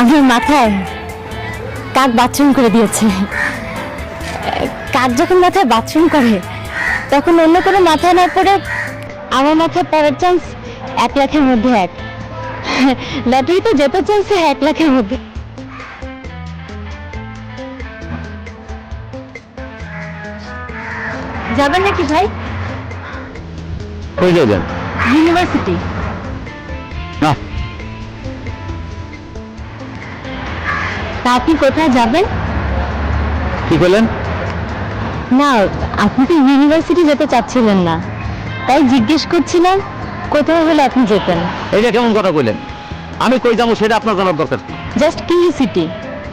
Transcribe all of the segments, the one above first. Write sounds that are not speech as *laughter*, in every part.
আমার মাথায় কাক বাথরুম করে দিয়েছে। কাক যখন মাথায় বাথরুম করে তখন অন্য কোনো মাথায় না পড়ে আমার মাথায় পড়ার চান্স এক লাখের মধ্যে এক। লটারিতে যেতে চান্স এক লাখের মধ্যে। যাবেন নাকি ভাই? কই যাবেন? ইউনিভার্সিটি না। তা আপনি কোথায় যাবেন? কি করলেন না আপনি তো ইউনিভার্সিটি যেতে চাচ্ছিলেন না। তাই জিজ্ঞেস করছিলাম কোথায় হলে আপনি যেতেন? এইটা কেমন কথা কইলেন? আমি কই যাব সেটা আপনার জানার দরকার জাস্ট কিউরিসিটি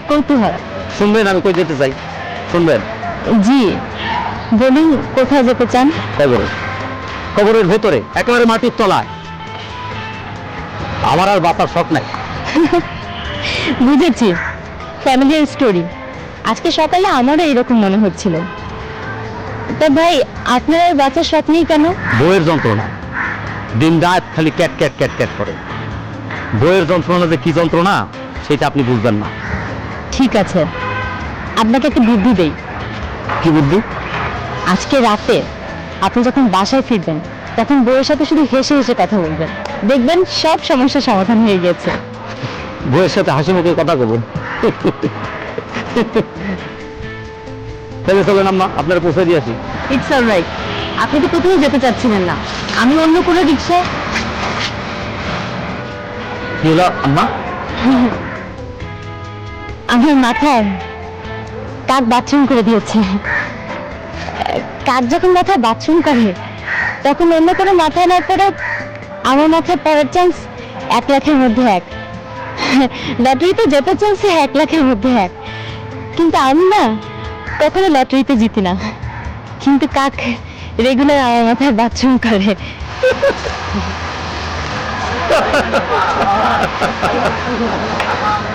কৌতূহল। শুনবেন আমি কই যেতে চাই? শুনবেন। জি বলুন কোথায় যেতে চান? কবরে কবরের ভেতরে একেবারে মাটির তলায়। আমার আর বাতার শখ নাই। *laughs* বুঝেছি। ফ্যামিলির স্টোরি। আজকে সকালে আমারও এরকম মনে হচ্ছিল। তা ভাই আপনার আর বাচ্চার শখ নেই কেন? বইয়ের যন্ত্রণা। দিন রাত খালি ক্যাট ক্যাট ক্যাট ক্যাট করে। বইয়ের যন্ত্রণা যে কি যন্ত্রণা সেটা আপনি বুঝবেন না। ঠিক আছে। আপনাকে একটা বুদ্ধি দেই। কি বুদ্ধি? আজকে রাতে আপনি যখন বাসায় ফিরবেন তখন বউয়ের সাথে শুধু হেসে হেসে কথা বলবেন। দেখবেন সব সমস্যার সমাধান হয়ে গেছে। বইয়ের সাথে হাসি মুখে কথা কব তাহলে চলেন আম্মা আপনার পৌঁছে দিয়ে আসি। ইটস অল রাইট আপনি তো কোথাও যেতে চাচ্ছিলেন না। আমি অন্য কোনো রিক্সায় কি হলো আম্মা? আমার মাথায় কাক বাথরুম করে দিয়েছে। কাক যখন মাথায় বাথরুম করে তখন অন্য কোনো মাথায় না পড়ে আমার মাথায় পড়ার চান্স এক লাখের মধ্যে এক। লটারিতে যেতে চলছে এক লাখের মধ্যে এক। কিন্তু আমি না কখনো লটারিতে জিতি না। কিন্তু কাক রেগুলার আমার মাথায় বাথরুম করে। *laughs*